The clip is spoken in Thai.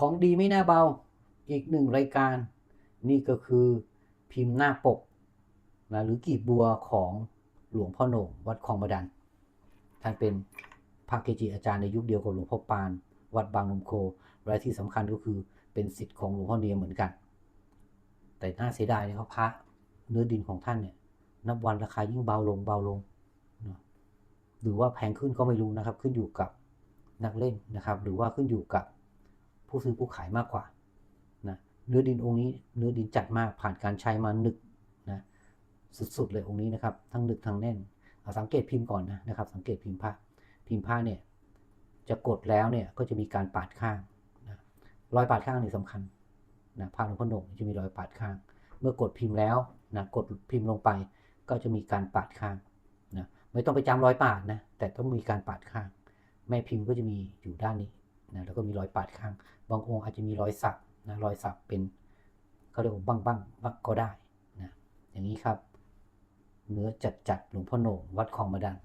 ของดีไม่น่าเบาอีกหนึ่งรายการ นี่ก็คือพิมพ์หน้าปกนะหรือกีบบัวของหลวงพ่อโหน่งวัดคลองบดัน ท่านเป็นพระเกจิอาจารย์ในยุคเดียวกับหลวงพ่อปาน วัดบางนมโคและที่สำคัญก็คือเป็นสิทธิ์ของหลวงพ่อเนียเหมือนกัน แต่น่าเสียดายนะครับพระเนื้อดินของท่านเนี่ยนับวันราคายิ่งเบาลงเบาลงนะหรือว่าแพงขึ้นก็ไม่รู้นะครับ ขึ้นอยู่กับนักเล่นนะครับ หรือว่าขึ้นอยู่กับ ผู้ซื้อผู้ขายมากกว่านะเนื้อดินองค์นี้เนื้อดินจัดมากผ่านการใช้มาหนึกนะสุดๆเลยองค์นี้นะครับ ทั้งหนึกทั้งแน่นเอาสังเกตพิมพ์ก่อนนะนะครับ สังเกตพิมพ์ผ้าพิมพ์ผ้าเนี่ยจะกดแล้วเนี่ยก็จะมีการปาดข้างนะรอยปาดข้างนี่สำคัญนะผ้าหลวงพ่อหนุกจะมีรอยปาดข้าง เมื่อกดพิมพ์แล้วนะกดพิมพ์ลงไป ก็จะมีการปาดข้างนะไม่ต้องไปจำรอยปาดนะแต่ต้องมีการปาดข้าง แม่พิมพ์ก็จะมีอยู่ด้านนี้ นะแล้วก็มีรอยปาดข้าง บางองค์อาจจะมีรอยสักนะรอยสักเป็นเขาเรียกว่าบ้างบ้างบ้างก็ได้นะอย่างนี้ครับ เนื้อจัดจัดๆหลวงพ่อโหน่งวัดคลองมาดัน